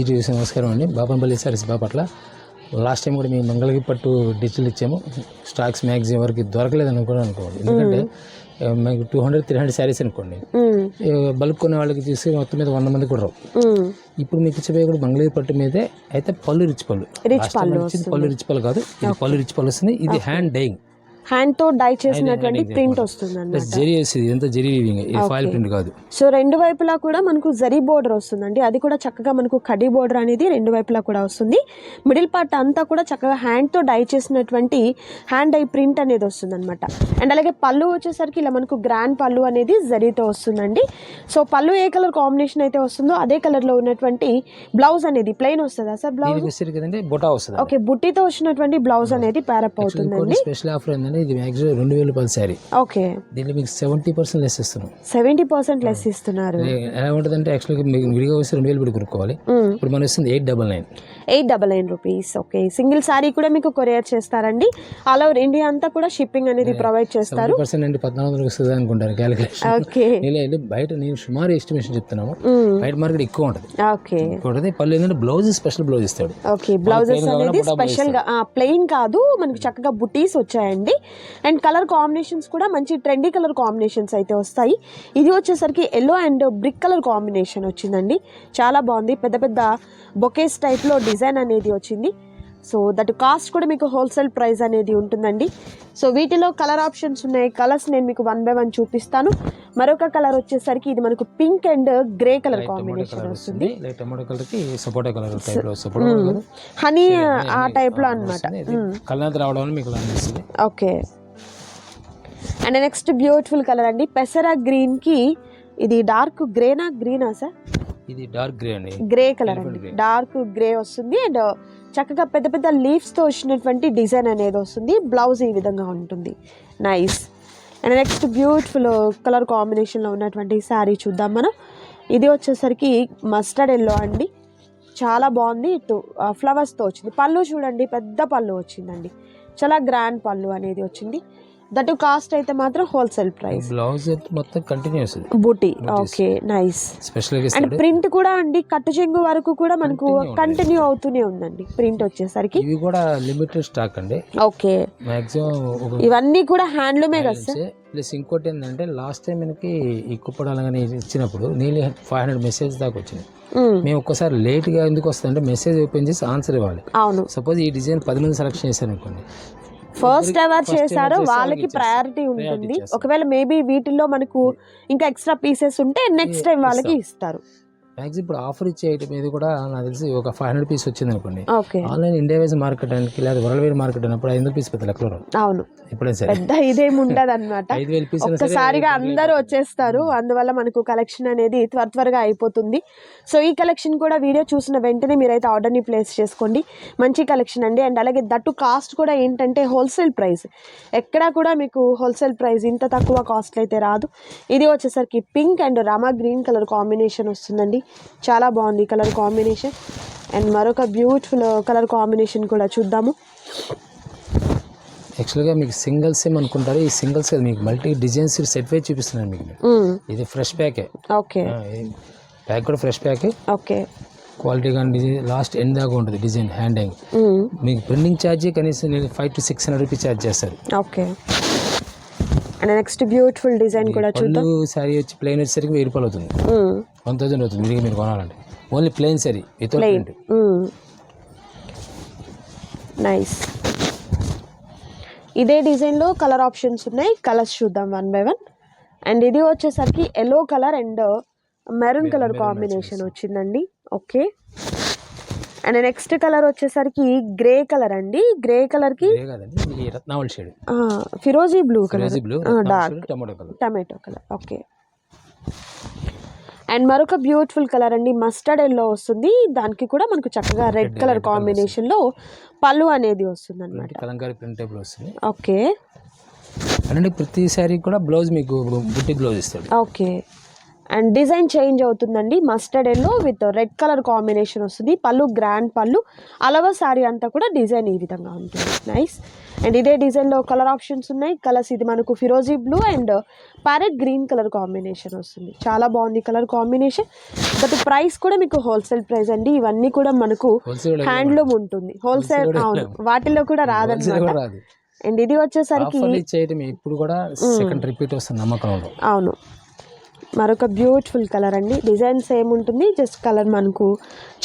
ఇది నమస్కారం అండి. బాపంపల్లి సారీస్ బాపట్ల లాస్ట్ టైం కూడా మేము మంగళగిరి పట్టు డిజిటల్ ఇచ్చాము. స్టాక్స్ మ్యాక్సిమం వరకు దొరకలేదు అనుకోని అనుకోండి. ఎందుకంటే మీకు two hundred three hundred saris అనుకోండి. బల్క్ కొనే వాళ్ళకి తీసి మొత్తం మీద వంద మంది కూడా రావు. ఇప్పుడు మీకు ఇచ్చే కూడా మంగళగిరి పట్టు మీదే అయితే పళ్ళు రిచ్ పళ్ళు. పళ్ళు రిచ్ పళ్ళు కాదు. ఇది పళ్ళు రిచ్ పళ్ళు వస్తుంది. ఇది హ్యాండ్ డైయింగ్. హ్యాండ్తో డై చేసినటువంటి ప్రింట్ వస్తుంది ప్లస్ జరీ వేస్తుంది ఇదంతా జరీ వీవింగ్ ఇది ఫాయిల్ ప్రింట్ కాదు. సో రెండు వైపులా కూడా మనకు జరీ బోర్డర్ వస్తుందండి. అది కూడా చక్కగా మనకు కడ్డీ బోర్డర్ అనేది రెండు వైపులా కూడా వస్తుంది. మిడిల్ పార్ట్ అంతా కూడా చక్కగా హ్యాండ్తో డై చేసినటువంటి హ్యాండ్ డై ప్రింట్ అనేది వస్తుంది అనమాట అండ్ అలాగే పళ్ళు వచ్చేసరికి ఇలా మనకు గ్రాండ్ పళ్ళు అనేది జరీతో వస్తుందండి. సో పళ్ళు ఏ కలర్ కాంబినేషన్ అయితే వస్తుందో అదే కలర్లో ఉన్నటువంటి బ్లౌజ్ అనేది ప్లెయిన్ వస్తుందా సార్ బ్లౌజ్ బొటా వస్తుంది ఓకే బుట్టితో వచ్చినటువంటి బ్లౌజ్ అనేది ప్యారప్ అవుతుందండి. స్పెషల్ ఆఫర్ ఏంటంటే ఇది మ్యాక్సిమం రెండు వేల రూపాయల శారీ. ఓకే. దీంట్లో మీకు సెవెంటీ పర్సెంట్ లెస్ ఇస్తున్నాం. సెవెంటీ పర్సెంట్ లెస్ ఇస్తున్నారు. ఎలా ఉంటుందంటే యాక్చువల్గా మీకు విడిగా వస్తే రెండు వేలు పెట్టి కొనుక్కోవాలి. ఇప్పుడు మనకి వస్తుంది eight double nine. Eight double nine rupees. Okay. Single sari కూడా మీకు కొరియర్ చేస్తారండి. ఆల్ ఓవర్ ఇండియా అంతా కూడా షిప్పింగ్ అనేది ప్రొవైడ్ చేస్తారు. అనుకుంటారు క్యాలిక్యులేషన్ ఓకే. బయట నేను సుమారు ఎస్టిమేషన్ చెప్తున్నాము. బయట మార్కెట్ ఎక్కువ ఉంటుంది. ఓకే. ఉంటుంది పళ్ళు ఏంటంటే బ్లౌజ్ స్పెషల్ బ్లౌజ్ ఇస్తాడు. ఓకే. బ్లౌజెస్ అనేది స్పెషల్గా ప్లెయిన్ కాదు మనకి చక్కగా బుటీస్ వచ్చాయండి. అండ్ కలర్ కాంబినేషన్స్ కూడా మంచి ట్రెండీ కలర్ కాంబినేషన్స్ అయితే వస్తాయి. ఇది వచ్చేసరికి yellow and brick colour combination వచ్చిందండి. చాలా బాగుంది. పెద్ద పెద్ద బొకేస్ టైప్లో డిజైన్ అనేది వచ్చింది. సో దట్ కాస్ట్ కూడా మీకు హోల్సేల్ ప్రైస్ అనేది ఉంటుందండి. సో వీటిలో కలర్ ఆప్షన్స్ ఉన్నాయి. కలర్స్ నేను మీకు వన్ బై వన్ చూపిస్తాను. మరొక కలర్ వచ్చేసరికి ఇది మనకు pink and grey colour combination వస్తుంది. సపోటా కలర్ టైప్లో హనీ ఆ అనమాట okay. And next beautiful colour అండి. పెసరా గ్రీన్కి ఇది డార్క్ గ్రేనా గ్రీనా సార్? ఇది డార్క్ గ్రే అండి. గ్రే కలర్ అండి. డార్క్ గ్రే వస్తుంది అండ్ చక్కగా పెద్ద పెద్ద లీవ్స్తో వచ్చినటువంటి డిజైన్ అనేది వస్తుంది. బ్లౌజ్ ఈ విధంగా ఉంటుంది. Nice and next beautiful colour కాంబినేషన్లో ఉన్నటువంటి శారీ చూద్దాం మనం. ఇది వచ్చేసరికి మస్టర్డ్ ఎల్లో అండి. చాలా బాగుంది. ఇటు ఫ్లవర్స్తో వచ్చింది. పళ్ళు చూడండి. పెద్ద పళ్ళు వచ్చిందండి. చాలా గ్రాండ్ పళ్ళు అనేది వచ్చింది. దట్ కాస్ట్ అయితే మాత్రం హోల్సేల్ ప్రైస్ బ్లౌజ్ అయితే మొత్తం కంటిన్యూ వస్తుంది బూటీ okay nice special and print కూడా అండి కట్టు చెంగు వరకు కూడా మనకు కంటిన్యూ అవుతూనే ఉందండి ప్రింట్ వచ్చేసరికి. ఇవి కూడా లిమిటెడ్ స్టాక్ అండి. ఓకే మాక్సిమం ఇవన్నీ కూడా హ్యాండ్లూమే కదా సార్ ప్లస్ ఇంకోటి ఏంటంటే లాస్ట్ టైం మనకి ఈ కుప్పడాలు కానీ ఇచ్చినప్పుడు నీళ్ళు ఫైవ్ హండ్రెడ్ మెసేజ్ దాకా వచ్చింది మ్మ్. మేము ఒక్కసారి లేట్గా ఎందుకు వస్తుందంటే మెసేజ్ ఓపెన్ చేసి ఆన్సర్ ఇవ్వాలి. అవును. సపోజ్ ఈ డిజైన్ పది మంది సెలెక్షన్ చేశారు అనుకోండి ఫస్ట్ ఎవర్ చేశారో వాళ్ళకి ప్రయారిటీ ఉంటుంది. ఒకవేళ మేబీ వీటిల్లో మనకు ఇంకా ఎక్స్ట్రా పీసెస్ ఉంటే నెక్స్ట్ టైం వాళ్ళకి ఇస్తారు. మ్యాక్సిమం ఇప్పుడు ఆఫర్ ఇచ్చే ఐటమ్ ఇది కూడా నాకు తెలిసి ఒక ఫైవ్ హండ్రెడ్ పీస్ వచ్చింది అనుకోండి. ఆన్లైన్ ఇండియా వైజ్ మార్కెట్ అని లేదా వరల్డ్ వైడ్ మార్కెట్ అన్నప్పుడు ఐదు వందల పీస్ పెద్ద లెక్కలో. అవును. ఎప్పుడైనా సరే. పెద్ద ఇదేమి ఉండదు అనమాట ఒక్కసారిగా అందరూ వచ్చేస్తారు. అందువల్ల మనకు కలెక్షన్ అనేది త్వర త్వరగా అయిపోతుంది. సో ఈ కలెక్షన్ కూడా వీడియో చూసిన వెంటనే మీరైతే ఆర్డర్ని ప్లేస్ చేసుకోండి. మంచి కలెక్షన్ అండి. అండ్ అలాగే దట్టు కాస్ట్ కూడా ఏంటంటే హోల్సేల్ ప్రైస్ ఎక్కడా కూడా మీకు హోల్సేల్ ప్రైస్ ఇంత తక్కువ కాస్ట్ అయితే రాదు. ఇది వచ్చేసరికి pink and Rama green colour combination వస్తుందండి. చాలా బాగుంది కలర్ కాంబినేషన్. అండ్ మరొక బ్యూటిఫుల్ కలర్ కాంబినేషన్ కూడా చూద్దాము. యాక్చువల్గా మీకు సింగిల్ సిమ్ అనుకుంటారు. ఈ సింగిల్స్ మీకు మల్టీ డిజైన్స్ సెట్ వైజ్ చూపిస్తున్నాను మీకు. మ్మ్. ఇది ఫ్రెష్ ప్యాకే. ఓకే. ప్యాక్ కూడా ఫ్రెష్ ప్యాకే. ఓకే. క్వాలిటీ కానీ డిజైన్ లాస్ట్ ఎండ్ దాకా ఉంటుంది డిజైన్ హ్యాండ్ హ్యాంగ్ మ్మ్. మీకు ప్రింటింగ్ ఛార్జ్ కనీసం నేను five to six hundred rupees charge చేస్తారు. Okay. And next beautiful design కూడా చూద్దాం. శారీ వచ్చి ప్లెయిన్ వచ్చేసరికి వెయ్యి రూపాయలు అవుతుంది. మ్మ్. వన్ థౌసండ్ అవుతుంది. మీరు మీరు కొనాలంటే only plain without plain print nice ఇదే డిజైన్లో కలర్ ఆప్షన్స్ ఉన్నాయి. కలర్స్ చూద్దాం వన్ బై వన్. అండ్ ఇది వచ్చేసరికి yellow colour and maroon colour combination వచ్చిందండి. ఓకే అండ్ నెక్స్ట్ కలర్ వచ్చేసరికి గ్రే కలర్ అండి. గ్రే రత్నావళి shade ఫిరోజీ blue colour blue dark colour tomato colour okay and మరొక బ్యూటిఫుల్ కలర్ అండి మస్టర్డ్ ఎల్లో వస్తుంది. దానికి కూడా మనకు చక్కగా రెడ్ కలర్ కాంబినేషన్లో పళ్ళు అనేది వస్తుంది అనమాట కలంకారీ వస్తుంది. ఓకే. అంటే ప్రతి శారీ కూడా బ్లౌజ్ మీకు బుట్టి బ్లౌజ్ ఇస్తాడు. ఓకే. అండ్ డిజైన్ చేంజ్ అవుతుందండి. Mustard yellow with red colour combination వస్తుంది. పళ్ళు గ్రాండ్ పళ్ళు అలవ శారీ అంతా కూడా డిజైన్ ఈ విధంగా ఉంటుంది. నైస్ అండ్ ఇదే డిజైన్లో కలర్ ఆప్షన్స్ ఉన్నాయి. కలర్స్ ఇది మనకు ఫిరోజీ blue and parrot green colour combination వస్తుంది. చాలా బాగుంది కలర్ కాంబినేషన్ బట్ ప్రైస్ కూడా మీకు హోల్సేల్ ప్రైస్ అండి. ఇవన్నీ కూడా మనకు హ్యాండ్లూమ్ ఉంటుంది. హోల్సేల్ అవును. వాటిలో కూడా హోల్సేల్ కూడా రాదన్నమాట రాదు. అండ్ ఇది వచ్చేసరికి ఇప్పుడు కూడా సెకండ్ రిపీట్ వస్తుంది అవును. మరొక బ్యూటిఫుల్ కలర్ అండి. డిజైన్ సేమ్ ఉంటుంది జస్ట్ కలర్ మనకు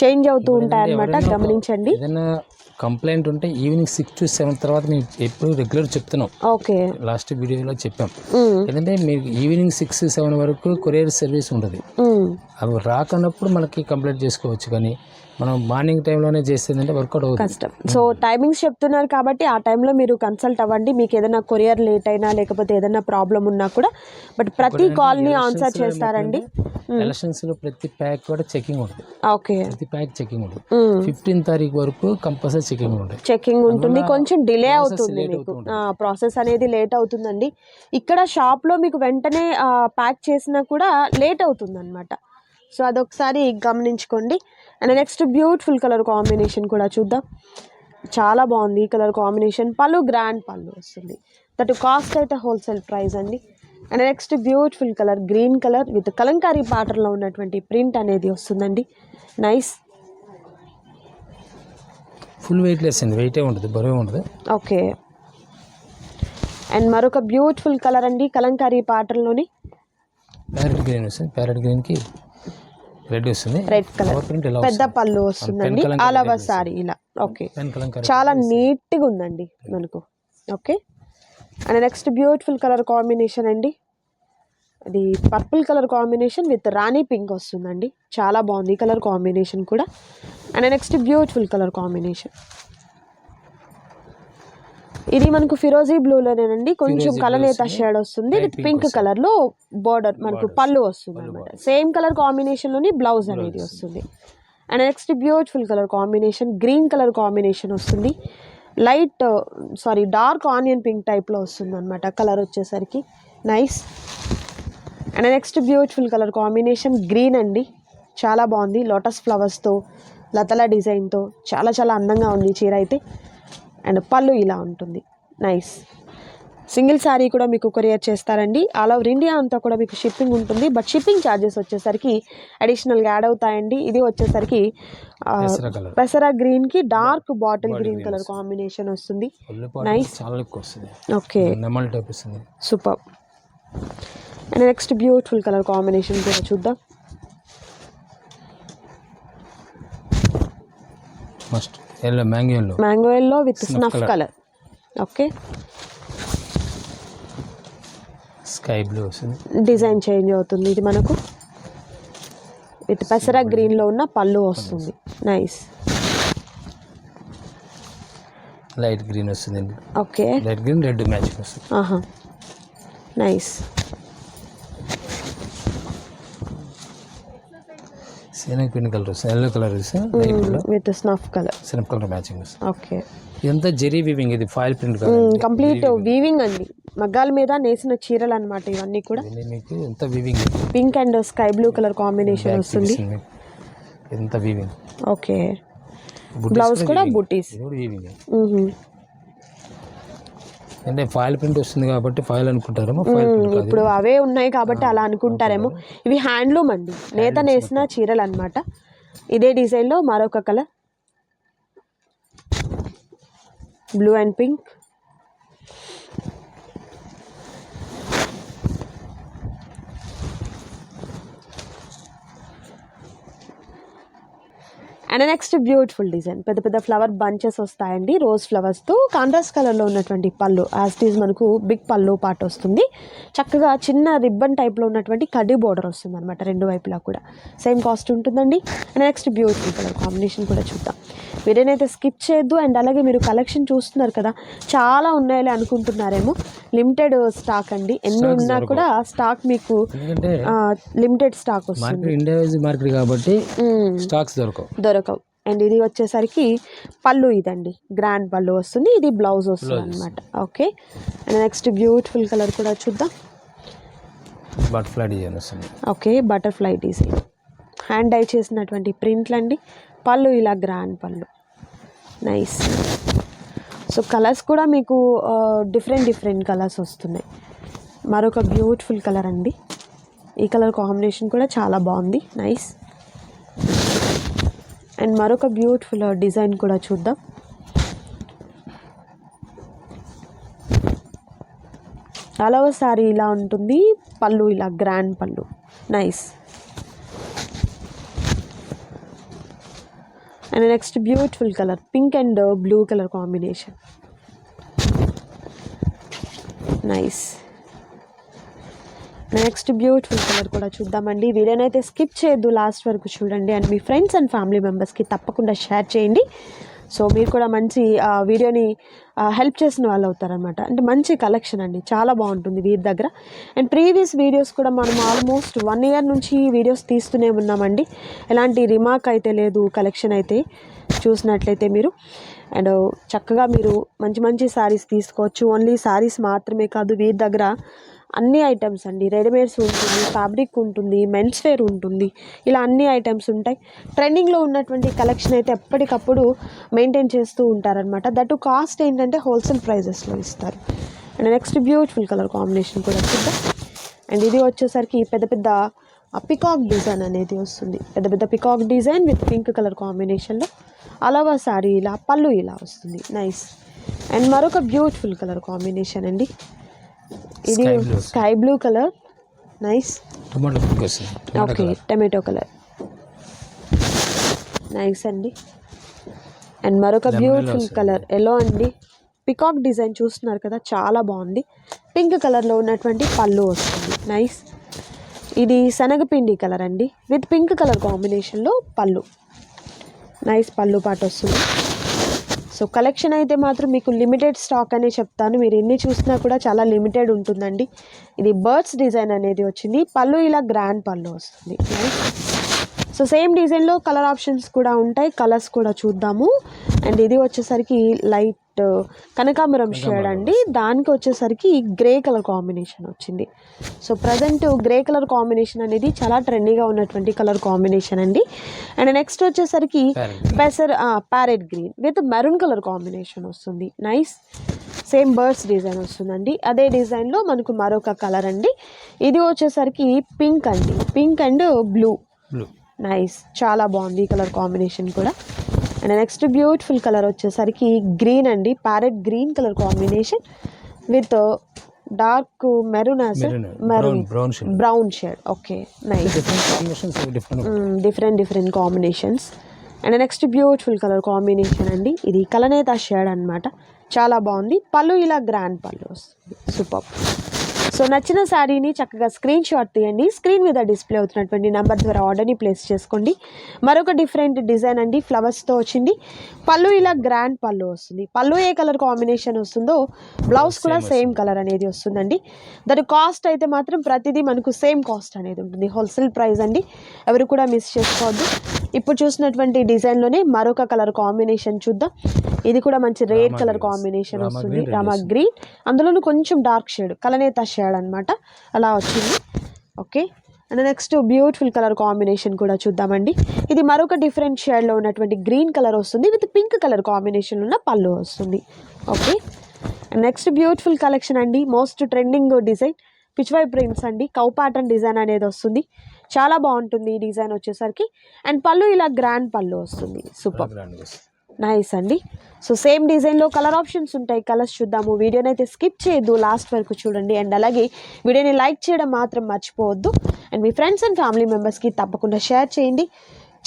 చేంజ్ అవుతూ ఉంటాయి అన్నమాట గమనించండి. ఏదైనా కంప్లైంట్ ఉంటే ఈవినింగ్ సిక్స్ టు సెవెన్ తర్వాత మేము ఎప్పుడు రెగ్యులర్ చెప్తున్నాం. ఓకే. లాస్ట్ వీడియోలో చెప్పాం. ఎందుకంటే మీకు ఈవినింగ్ సిక్స్ సెవెన్ వరకు కొరియర్ సర్వీస్ ఉంటుంది. అవి రాకన్నప్పుడు మనకి కంప్లైంట్ చేసుకోవచ్చు కానీ మనం మార్నింగ్ టైంలోనే చేసేదంటే వర్కౌట్ అవుతుంది. కష్టం. సో టైమింగ్స్ చెప్తున్నారు కాబట్టి ఆ టైంలో మీరు కన్సల్ట్ అవ్వండి. మీకు ఏదైనా కొరియర్ లేట్ అయినా లేకపోతే ఏదైనా ప్రాబ్లం ఉన్నా కూడా బట్ ప్రతి కాల్ని ఆన్సర్ చేస్తారండి. ఎలక్షన్స్లో ప్రతి ప్యాక్ కూడా చెకింగ్ ఉంటుంది. ఓకే. ప్రతి ప్యాక్ చెకింగ్ ఉంటుంది. ఫిఫ్టీన్ తారీఖు వరకు కంపల్సరీ చెకింగ్ ఉంటుంది. చెకింగ్ ఉంటుంది. కొంచెం డిలే అవుతుంది మీకు. ప్రాసెస్ అనేది లేట్ అవుతుందండి. ఇక్కడ షాప్లో మీకు వెంటనే ప్యాక్ చేసినా కూడా లేట్ అవుతుంది అనమాట సో అదొకసారి గమనించుకోండి. And next beautiful colour combination కూడా చూద్దాం. చాలా బాగుంది ఈ కలర్ కాంబినేషన్. పళ్ళు గ్రాండ్ పళ్ళు వస్తుంది. దట్ కాస్ట్ అయితే హోల్సేల్ ప్రైస్ అండి. And next beautiful colour green colour with Kalamkari ప్యాటర్న్లో ఉన్నటువంటి ప్రింట్ అనేది వస్తుందండి. నైస్. ఫుల్ వెయిట్ లెస్ అండి. వెయిటే ఉంటుంది బరువు ఉంటుంది. ఓకే. అండ్ మరొక బ్యూటిఫుల్ కలర్ అండి కలంకారీ పాటల్లోని ప్యారెట్ గ్రీన్ వస్తుంది. ప్యారెట్ గ్రీన్కి రెడ్ వస్తుంది. రెడ్ కలర్ పెద్ద పళ్ళు వస్తుందండి. ఆలవ సారీ ఇలా. ఓకే చాలా నీట్గా ఉందండి మనకు. Okay and next beautiful colour combination అండి. అది purple colour combination with rani pink వస్తుందండి. చాలా బాగుంది కలర్ కాంబినేషన్ కూడా. And next beautiful colour combination ఇది మనకు ఫిరోజీ బ్లూలోనేనండి. కొంచెం కలనేత షేడ్ వస్తుంది. విత్ పింక్ కలర్లో బోర్డర్ మనకు పళ్ళు వస్తుంది అనమాట సేమ్ కలర్ కాంబినేషన్లోని బ్లౌజ్ అనేది వస్తుంది. And next beautiful colour combination green colour combination వస్తుంది. Light sorry dark onion pink టైప్లో వస్తుంది అనమాట కలర్ వచ్చేసరికి. Nice. And next beautiful colour combination green అండి. చాలా బాగుంది. లోటస్ ఫ్లవర్స్తో లతల డిజైన్తో చాలా చాలా అందంగా ఉంది చీర అయితే. అండ్ పళ్ళు ఇలా ఉంటుంది. నైస్ సింగిల్ శారీ కూడా మీకు కొరియర్ చేస్తారండి. ఆల్ ఓవర్ ఇండియా అంతా కూడా మీకు షిప్పింగ్ ఉంటుంది. బట్ షిప్పింగ్ ఛార్జెస్ వచ్చేసరికి అడిషనల్గా యాడ్ అవుతాయండి. ఇది వచ్చేసరికి పెసర గ్రీన్కి dark bottle green colour combination వస్తుంది. వస్తుంది. Okay super and next beautiful colour combination కూడా చూద్దాం. Must yellow mango yellow mango yellow with snuff. Colour okay sky blue వస్తుంది డిజైన్ చేంజ్ అవుతుంది ఇది మనకు. విత్ పెసర గ్రీన్లో ఉన్న పళ్ళు వస్తుంది. నైస్ లైట్ గ్రీన్ వస్తుంది. Okay light green red matching వస్తుంది. ఆహా నైస్ శనగ పిండి కలర్ వస్తుంది ఎల్లో కలర్? వస్తుంది విత్ స్నఫ్ కలర్. శనగ కలర్ మ్యాచింగ్ వస్తుంది ఓకే. ఇదంతా జెరీ వివింగ్ ఇది ఫాయిల్ ప్రింట్ కంప్లీట్ వీవింగ్? అండి. మగ్గాల మీద నేసిన చీరలు అన్నమాట ఇవన్నీ కూడా. మీకు ఎంత weaving? Pink and sky blue colour combination వస్తుంది. ఎంత వివింగ్? ఓకే. బ్లౌజ్ కూడా బుటీస్. వివింగ్. అంటే ఫాయిల్ ప్రింట్ వస్తుంది కాబట్టి ఫాయిల్ అనుకుంటారేమో? ఫాయిల్ ప్రింట్ కాదు. ఇప్పుడు అవే ఉన్నాయి కాబట్టి అలా అనుకుంటారేమో. ఇవి హ్యాండ్లూమ్ అండి. నేత నేసిన చీరలు అనమాట ఇదే డిజైన్లో మరొక colour blue and pink and next beautiful design పెద్ద పెద్ద ఫ్లవర్ బంచెస్ వస్తాయండి. రోజ్ ఫ్లవర్స్తో కాంట్రాస్ట్ కలర్లో ఉన్నటువంటి పళ్ళు. యాజ్ ఈజ్ మనకు బిగ్ పళ్ళు పాట వస్తుంది. చక్కగా చిన్న రిబ్బన్ టైప్లో ఉన్నటువంటి కడ్డీ బోర్డర్ వస్తుంది అనమాట రెండు వైపులా కూడా. సేమ్ కాస్ట్ ఉంటుందండి. And next beautiful colour combination కూడా చూద్దాం. మీరేనైతే స్కిప్ చేయొద్దు. అండ్ అలాగే మీరు కలెక్షన్ చూస్తున్నారు కదా చాలా ఉన్నాయని అనుకుంటున్నారేమో. లిమిటెడ్ స్టాక్ అండి. ఎన్ని ఉన్నా కూడా స్టాక్ మీకు లిమిటెడ్ స్టాక్ వస్తుంది. మార్కెట్ కాబట్టి. స్టాక్స్ దొరకవు. దొరకవు. అండ్ ఇది వచ్చేసరికి పళ్ళు ఇదండి. గ్రాండ్ పళ్ళు వస్తుంది. ఇది బ్లౌజ్ వస్తుంది అనమాట okay. And next beautiful colour కూడా చూద్దాం. బటర్ఫ్లై డిజైన్ వస్తుంది. Okay. Butterfly design. Hand dye చేసినటువంటి ప్రింట్లు అండి పళ్ళు ఇలా గ్రాండ్ పళ్ళు. నైస్ సో కలర్స్ కూడా మీకు డిఫరెంట్ డిఫరెంట్ కలర్స్ వస్తున్నాయి. మరొక బ్యూటిఫుల్ కలర్ అండి. ఈ కలర్ కాంబినేషన్ కూడా చాలా బాగుంది. నైస్ అండ్ మరొక బ్యూటిఫుల్ డిజైన్ కూడా చూద్దాం. అలవ సారీ ఇలా ఉంటుంది. పళ్ళు ఇలా గ్రాండ్ పళ్ళు. Nice and next beautiful colour pink and blue colour combination nice next beautiful colour కూడా చూద్దామండి వీడియోనైతే స్కిప్ చేయొద్దు లాస్ట్ వరకు చూడండి అండ్ మీ ఫ్రెండ్స్ అండ్ ఫ్యామిలీ మెంబర్స్కి తప్పకుండా షేర్ చేయండి సో మీరు కూడా మంచి ఆ, వీడియోని హెల్ప్ చేసిన వాళ్ళు అవుతారనమాట అంటే మంచి కలెక్షన్ అండి. చాలా బాగుంటుంది వీరి దగ్గర. అండ్ ప్రీవియస్ వీడియోస్ కూడా మనం ఆల్మోస్ట్ వన్ ఇయర్ నుంచి వీడియోస్ తీస్తూనే ఉన్నామండి. ఎలాంటి రిమార్క్ అయితే లేదు కలెక్షన్ అయితే చూసినట్లయితే మీరు. అండ్ చక్కగా మీరు మంచి మంచి శారీస్ తీసుకోవచ్చు. ఓన్లీ శారీస్ మాత్రమే కాదు వీరి దగ్గర అన్ని ఐటమ్స్ అండి. రెడీమేడ్స్ ఉంటుంది ఫ్యాబ్రిక్ ఉంటుంది మెన్స్ వేర్ ఉంటుంది. ఇలా అన్ని ఐటమ్స్ ఉంటాయి. ట్రెండింగ్లో ఉన్నటువంటి కలెక్షన్ అయితే ఎప్పటికప్పుడు మెయింటైన్ చేస్తూ ఉంటారనమాట దట్ కాస్ట్ ఏంటంటే హోల్సేల్ ప్రైజెస్లో ఇస్తారు. And next beautiful colour combination కూడా చూద్దాం. అండ్ ఇది వచ్చేసరికి పెద్ద పెద్ద పికాక్ డిజైన్ అనేది వస్తుంది. పెద్ద పెద్ద peacock design with pink colour కాంబినేషన్లో. అలవా శారీ ఇలా పళ్ళు ఇలా వస్తుంది. నైస్. అండ్ మరొక బ్యూటిఫుల్ కలర్ కాంబినేషన్ అండి. ఇది Sky blue. Sky blue colour nice tomato pink వస్తుంది. Tomato okay tomato colour nice అండి. అండ్ మరొక బ్యూటిఫుల్ కలర్ ఎల్లో అండి. పికాక్ డిజైన్ చూస్తున్నారు కదా చాలా బాగుంది. పింక్ కలర్లో ఉన్నటువంటి పళ్ళు వస్తుంది. నైస్ ఇది శనగపిండి కలర్ అండి. విత్ పింక్ కలర్ కాంబినేషన్లో పళ్ళు. నైస్ పళ్ళు పాట వస్తుంది. సో కలెక్షన్ అయితే మాత్రం మీకు లిమిటెడ్ స్టాక్ అనే చెప్తాను. మీరు ఎన్ని చూసినా కూడా చాలా లిమిటెడ్ ఉంటుందండి. ఇది బర్డ్స్ డిజైన్ అనేది వచ్చింది. పళ్ళు ఇలా గ్రాండ్ పళ్ళు వస్తుంది. సో సేమ్ డిజైన్లో కలర్ ఆప్షన్స్ కూడా ఉంటాయి. కలర్స్ కూడా చూద్దాము. అండ్ ఇది వచ్చేసరికి లైట్ కనకాంబరం షేడ్ అండి. దానికి వచ్చేసరికి గ్రే కలర్ కాంబినేషన్ వచ్చింది. So present grey colour combination అనేది చాలా ట్రెండీగా ఉన్నటువంటి కలర్ కాంబినేషన్ అండి. అండ్ నెక్స్ట్ వచ్చేసరికి పెసర్ parrot green with maroon colour combination వస్తుంది. నైస్ సేమ్ బర్డ్స్ డిజైన్ వస్తుందండి. అదే డిజైన్లో మనకు మరొక కలర్ అండి. ఇది వచ్చేసరికి పింక్ అండి. Pink and blue blue nice చాలా బాగుంది ఈ కలర్ కాంబినేషన్ కూడా. అండ్ నెక్స్ట్ బ్యూటిఫుల్ కలర్ వచ్చేసరికి గ్రీన్ అండి. Parrot green colour combination with dark maroon maroon. Brown shade okay nice different different combinations and next beautiful colour combination అండి. ఇది కలనేత shade అన్నమాట. చాలా బాగుంది. పళ్ళు ఇలా గ్రాండ్ పళ్ళు. సూపర్ సో నచ్చిన శారీని చక్కగా స్క్రీన్ షాట్ తీయండి. స్క్రీన్ మీద డిస్ప్లే అవుతున్నటువంటి నెంబర్ ద్వారా ఆర్డర్ని ప్లేస్ చేసుకోండి. మరొక డిఫరెంట్ డిజైన్ అండి. ఫ్లవర్స్తో వచ్చింది. పళ్ళు ఇలా గ్రాండ్ పళ్ళు వస్తుంది. పళ్ళు ఏ కలర్ కాంబినేషన్ వస్తుందో బ్లౌజ్ కూడా సేమ్ కలర్ అనేది వస్తుందండి. దాని కాస్ట్ అయితే మాత్రం ప్రతిదీ మనకు సేమ్ కాస్ట్ అనేది ఉంటుంది. హోల్సేల్ ప్రైస్ అండి. ఎవరు కూడా మిస్ చేసుకోవద్దు. ఇప్పుడు చూసినటువంటి డిజైన్లోనే మరొక కలర్ కాంబినేషన్ చూద్దాం. ఇది కూడా మంచి రేడ్ కలర్. కాంబినేషన్ వస్తుంది. రామా. గ్రీన్ అందులోనూ కొంచెం డార్క్ షేడ్ కలనేత షేడ్ అన్నమాట. అలా వచ్చింది. Okay. And next beautiful colour combination కూడా చూద్దామండి. ఇది మరొక డిఫరెంట్ షేడ్లో ఉన్నటువంటి గ్రీన్ కలర్ వస్తుంది. విత్ పింక్ కలర్ కాంబినేషన్ ఉన్న పళ్ళు వస్తుంది. ఓకే. నెక్స్ట్ బ్యూటిఫుల్ కలెక్షన్ అండి. Most trending design Pichwai prints అండి. కౌ ప్యాటర్న్ డిజైన్ అనేది వస్తుంది. చాలా బాగుంటుంది ఈ డిజైన్ వచ్చేసరికి. అండ్ పళ్ళు ఇలా గ్రాండ్ పళ్ళు వస్తుంది. సూపర్. నైస్ అండి. సో సేమ్ డిజైన్లో కలర్ ఆప్షన్స్ ఉంటాయి. కలర్స్ చూద్దాము. వీడియోని అయితే స్కిప్ చేయొద్దు. లాస్ట్ వరకు చూడండి. అండ్ అలాగే వీడియోని లైక్ చేయడం మాత్రం మర్చిపోవద్దు. అండ్ మీ ఫ్రెండ్స్ అండ్ ఫ్యామిలీ మెంబర్స్కి తప్పకుండా షేర్ చేయండి.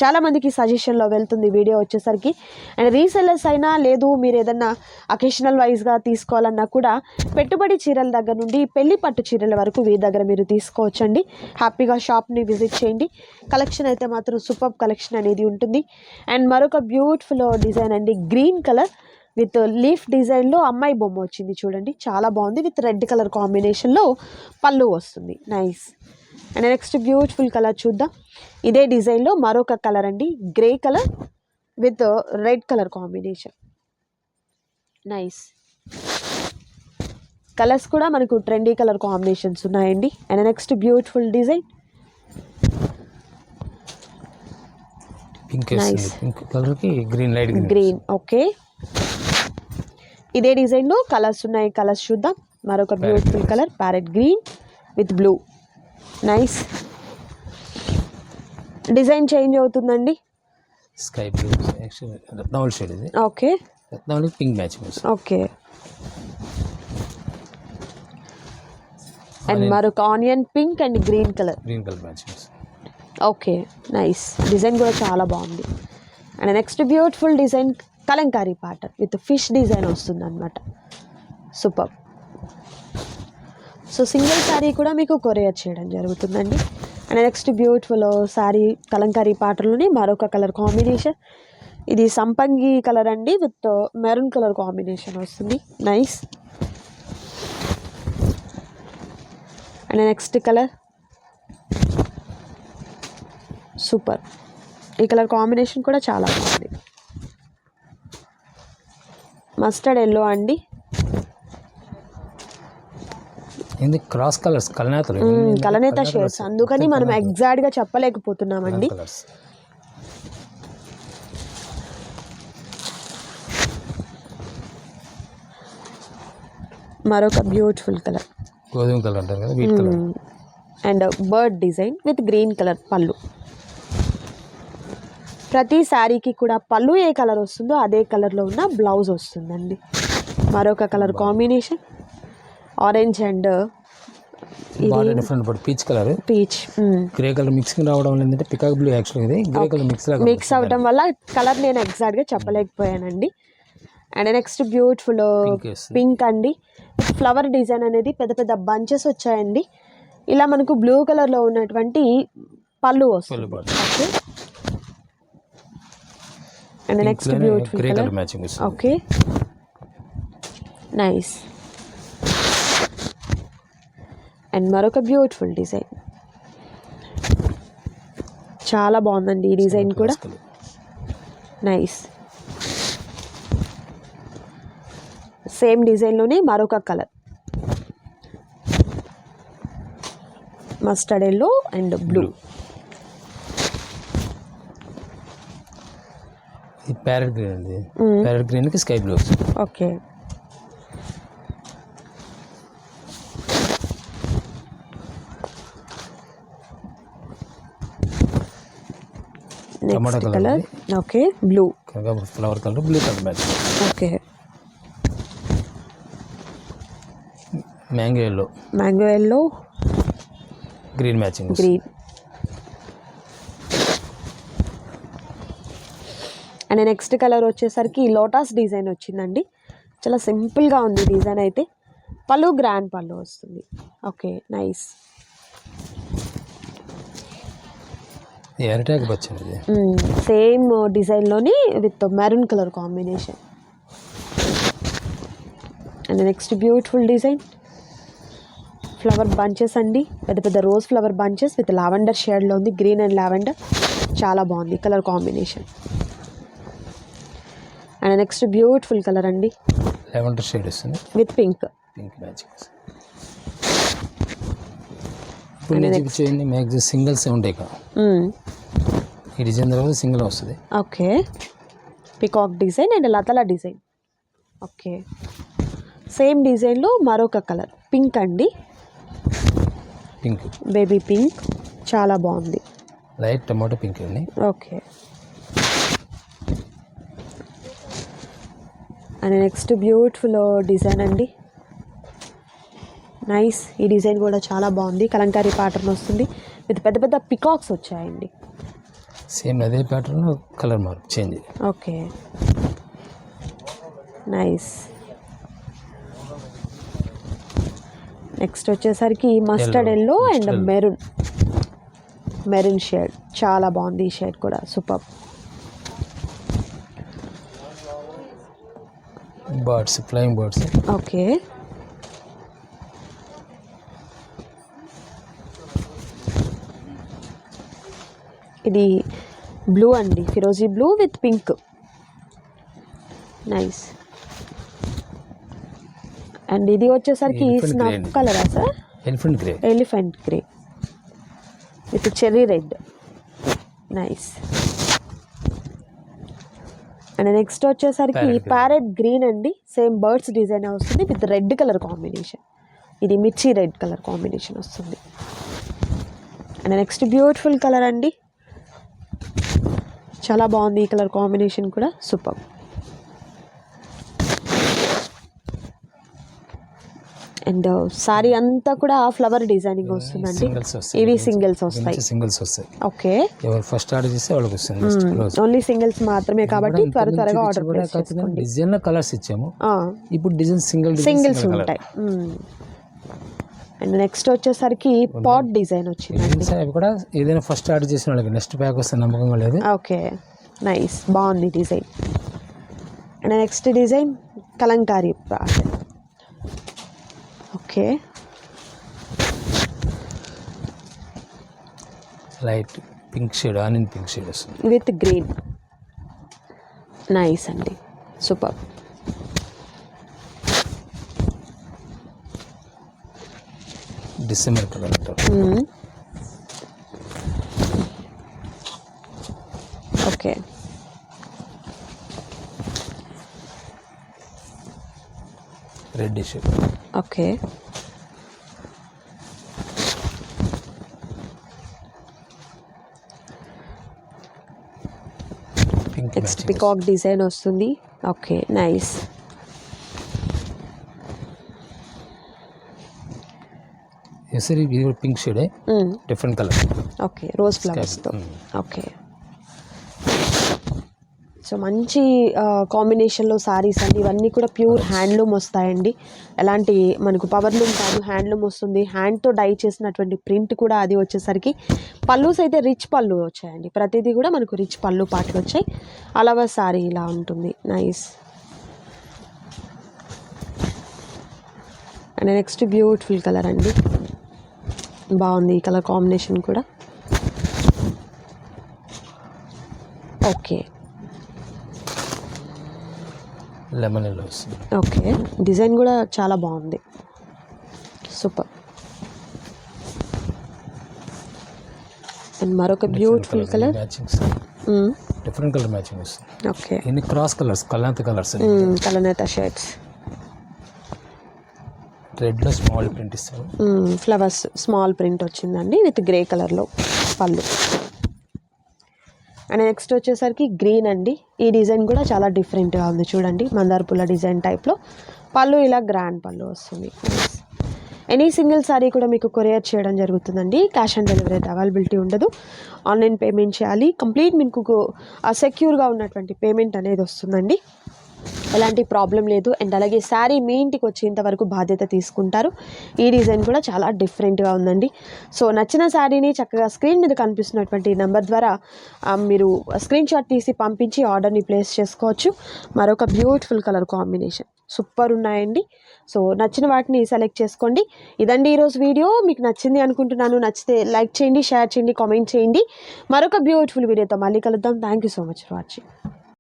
చాలామందికి సజెషన్లో వెళ్తుంది వీడియో వచ్చేసరికి. అండ్ రీసెల్లర్స్ అయినా లేదు మీరు ఏదన్నా అకేషనల్ వైజ్గా తీసుకోవాలన్నా కూడా పెట్టుబడి చీరల దగ్గర నుండి పెళ్ళి పట్టు చీరల వరకు వీరి దగ్గర మీరు తీసుకోవచ్చండి. హ్యాపీగా షాప్ని విజిట్ చేయండి. కలెక్షన్ అయితే మాత్రం సూపర్ కలెక్షన్ అనేది ఉంటుంది. అండ్ మరొక బ్యూటిఫుల్ డిజైన్ అండి గ్రీన్ కలర్ విత్ లీఫ్ డిజైన్లో అమ్మాయి బొమ్మ వచ్చింది చూడండి. చాలా బాగుంది. విత్ రెడ్ కలర్ కాంబినేషన్లో పళ్ళు వస్తుంది. Nice and next beautiful colour చూద్దాం. ఇదే డిజైన్లో మరొక కలర్ అండి. Grey colour with red colour combination nice colours కూడా మనకు ట్రెండీ కలర్ కాంబినేషన్స్ ఉన్నాయండి. And next beautiful design pink వేస్తుంది పింక్ కలర్కి green light green green okay ఇదే డిజైన్లో కలర్స్ ఉన్నాయి. కలర్స్ చూద్దాం. మరొక beautiful colour parrot green with blue nice design change అవుతుందండి? స్కై బ్లూ రత్నావళి షేడ్ ఇది. ఓకే రత్నావళి పింక్ వస్తుంది ఓకే అండ్ మరొక onion pink and green colour green colour matching వస్తుంది ఓకే నైస్ డిజైన్ కూడా చాలా బాగుంది. And next beautiful design Kalamkari pattern with fish design వస్తుంది అనమాట సూపర్ సో సింగిల్ శారీ కూడా మీకు కొరియర్ చేయడం జరుగుతుందండి. And next beautiful sari Kalamkari పాటలోని మరొక కలర్ కాంబినేషన్ ఇది సంపంగి కలర్ అండి విత్ మెరూన్ కలర్ కాంబినేషన్ వస్తుంది. Nice and next colour super ఈ కలర్ కాంబినేషన్ కూడా చాలా బాగుంది. మస్టర్డ్ ఎల్లో అండి. ఇది క్రాస్ కలర్స్ కలనేతలు కలనేత షేడ్స్ అందుకని మనం ఎగ్జాక్ట్గా చెప్పలేకపోతున్నామండి. మరొక బ్యూటిఫుల్ కలర్ గోధుమ కలర్ అంటారు కదా wheat colour and bird design with green colour పళ్ళు. ప్రతి శారీకి కూడా పళ్ళు ఏ కలర్ వస్తుందో అదే కలర్లో ఉన్న బ్లౌజ్ వస్తుందండి. మరొక కలర్ కాంబినేషన్ ఆరెంజ్ అండ్ బాగా డిఫరెంట్ పడు peach colour peach grey colour mixing రావడం ఏంటంటే పికాక్ బ్లూ యాక్చువల్ ఇది. గ్రే కలర్ మిక్స్ మిక్స్ అవడం వల్ల కలర్ నేను ఎగ్జాక్ట్గా చెప్పలేకపోయానండి. అండ్ నెక్స్ట్ బ్యూటిఫుల్ పింక్ అండి. ఫ్లవర్ డిజైన్ అనేది పెద్ద పెద్ద బంచెస్ వచ్చాయండి. ఇలా మనకు బ్లూ కలర్లో ఉన్నటువంటి పళ్ళు వస్తుంది. And next beautiful okay nice and మరొక బ్యూటిఫుల్ డిజైన్. చాలా బాగుందండి ఈ డిజైన్ కూడా. నైస్. సేమ్ డిజైన్లోనే మరొక colour. Mustard yellow and blue. Parrot green అండి. ప్యారెట్ గ్రీన్కి sky blue okay. Next colour okay blue flower colour blue colour matching okay mango yellow mango yellow green matching green and next colour వచ్చేసరికి lotus design వచ్చిందండి. చాలా సింపుల్గా ఉంది design అయితే. పళ్ళు grand పళ్ళు వస్తుంది. ఓకే నైస్ వచ్చింది ఇది same డిజైన్లోని with maroon colour combination. And next beautiful design. Flower bunches అండి. పెద్ద పెద్ద rose flower bunches with lavender షేడ్లో ఉంది. Green and lavender. చాలా బాగుంది colour combination. And next beautiful colour అండి. లెవెండర్ షేడ్ వస్తుంది. With pink. పింక్ ఇప్పుడు నేను చూపించేది మ్యాక్సిమం సింగిల్స్ ఉంటాయి ఇక. ఈ డిజైన్ తర్వాత సింగిల్ వస్తుంది. ఓకే పికాక్ డిజైన్ అండ్ లతల డిజైన్ ఓకే సేమ్ డిజైన్లో మరొక కలర్ పింక్ అండి. పింక్ బేబీ పింక్ చాలా బాగుంది. లైట్ టమాటో పింక్ అండి. Okay and next beautiful design అండి. నైస్ ఈ డిజైన్ కూడా చాలా బాగుంది. కలంకారీ ప్యాటర్న్ వస్తుంది. విత్ పెద్ద పెద్ద పికాక్స్ వచ్చాయండి. సేమ్ అదే pattern colour mark change okay. Nice next వచ్చేసరికి mustard yellow and. Maroon maroon shade చాలా బాగుంది ఈ షేడ్ కూడా. Super birds flying birds okay. ఇది బ్లూ అండి ఫిరోజీ blue with pink. Nice and ఇది వచ్చేసరికి అండి. కలరా sir? Elephant grey elephant grey with cherry red nice and next వచ్చేసరికి. ప్యారెట్ గ్రీన్ అండి. సేమ్ బర్డ్స్ డిజైన్ వస్తుంది విత్ రెడ్ కలర్ కాంబినేషన్ ఇది మిర్చి రెడ్ కలర్ కాంబినేషన్ వస్తుంది. అండ్ నెక్స్ట్ బ్యూటిఫుల్ కలర్ అండి. చాలా బాగుంది ఈ కలర్ కాంబినేషన్ కూడా. సూపర్. అండ్ సారీ అంతా కూడా ఫ్లవర్ డిజైనింగ్ వస్తుందండి. ఇవి సింగిల్స్ వస్తాయి. సింగిల్స్ వస్తాయి. ఓకే. ఎవరు ఫస్ట్ ఆర్డర్ చేస్తే వాళ్ళకి వస్తుంది ఓన్లీ సింగిల్స్ మాత్రమే కాబట్టి త్వర త్వరగా ఆర్డర్ డిజైన్ కలర్స్ ఇచ్చాము. ఇప్పుడు డిజైన్ సింగిల్ సింగిల్స్ ఉంటాయి. అండ్ నెక్స్ట్ వచ్చేసరికి పాట్ డిజైన్ వచ్చిందండి. అవి కూడా ఏదైనా ఫస్ట్ ఆర్డర్ చేసిన వాళ్ళకి నెక్స్ట్ ప్యాక్ వస్తే నమ్మకంగా లేదు. ఓకే నైస్ బాగుంది design and next design Kalamkari okay light pink shade onion pink shade వస్తుంది. విత్ గ్రీన్ నైస్ అండి. సూపర్ డిసెంబర్ అంటారు. Okay red shade okay pink next peacock design వస్తుంది. ఓకే నైస్ సరే ఇది కూడా pink shade different colour okay rose ఫ్లవర్స్తో okay so మంచి కాంబినేషన్లో సారీస్ అండి. ఇవన్నీ కూడా ప్యూర్ హ్యాండ్లూమ్ వస్తాయండి. ఎలాంటి మనకు పవర్లూమ్ కాదు హ్యాండ్లూమ్ వస్తుంది. హ్యాండ్తో డై చేసినటువంటి ప్రింట్ కూడా అది వచ్చేసరికి పల్లూస్ అయితే రిచ్ పళ్ళు వచ్చాయండి. ప్రతిదీ కూడా మనకు రిచ్ పళ్ళు పాటలు వచ్చాయి. అలావా సారీ ఇలా ఉంటుంది. Nice and next beautiful colour అండి. బాగుంది ఈ కలర్ కాంబినేషన్ కూడా. Okay. Lemon yellow okay. Design కూడా చాలా బాగుంది. సూపర్. అండ్ మరొక beautiful colour matching different colour matching వస్తుంది. ఓకే. ఎన్ని క్రాస్ కలర్స్ కలర్ కలర్స్ కలనేత షర్ట్స్ రెడ్లో స్మాల్ ప్రింట్ ఇస్తారు. ఫ్లవర్స్ స్మాల్ ప్రింట్ వచ్చిందండి. విత్ గ్రే కలర్లో పళ్ళు. అండ్ నెక్స్ట్ వచ్చేసరికి గ్రీన్ అండి. ఈ డిజైన్ కూడా చాలా డిఫరెంట్గా ఉంది చూడండి. మందార పూల డిజైన్ టైప్లో పళ్ళు ఇలా గ్రాండ్ పళ్ళు వస్తుంది. ఎనీ సింగిల్ సారీ కూడా మీకు కొరియర్ చేయడం జరుగుతుందండి. క్యాష్ ఆన్ డెలివరీ అవైలబిలిటీ ఉండదు. ఆన్లైన్ పేమెంట్ చేయాలి. కంప్లీట్ మీకు సెక్యూర్గా ఉన్నటువంటి పేమెంట్ అనేది వస్తుందండి. ఎలాంటి ప్రాబ్లం లేదు. అండ్ అలాగే శారీ మీ ఇంటికి వచ్చేంత వరకు బాధ్యత తీసుకుంటారు. ఈ డిజైన్ కూడా చాలా డిఫరెంట్గా ఉందండి. సో నచ్చిన శారీని చక్కగా స్క్రీన్ మీద కనిపిస్తున్నటువంటి నెంబర్ ద్వారా మీరు స్క్రీన్ షాట్ తీసి పంపించి ఆర్డర్ని ప్లేస్ చేసుకోవచ్చు. మరొక బ్యూటిఫుల్ కలర్ కాంబినేషన్ సూపర్ ఉన్నాయండి. సో నచ్చిన వాటిని సెలెక్ట్ చేసుకోండి. ఇదండి ఈరోజు వీడియో. మీకు నచ్చింది అనుకుంటున్నాను. నచ్చితే లైక్ చేయండి షేర్ చేయండి కామెంట్ చేయండి. మరొక బ్యూటిఫుల్ వీడియోతో మళ్ళీ కలుద్దాం. Thank you so much for watching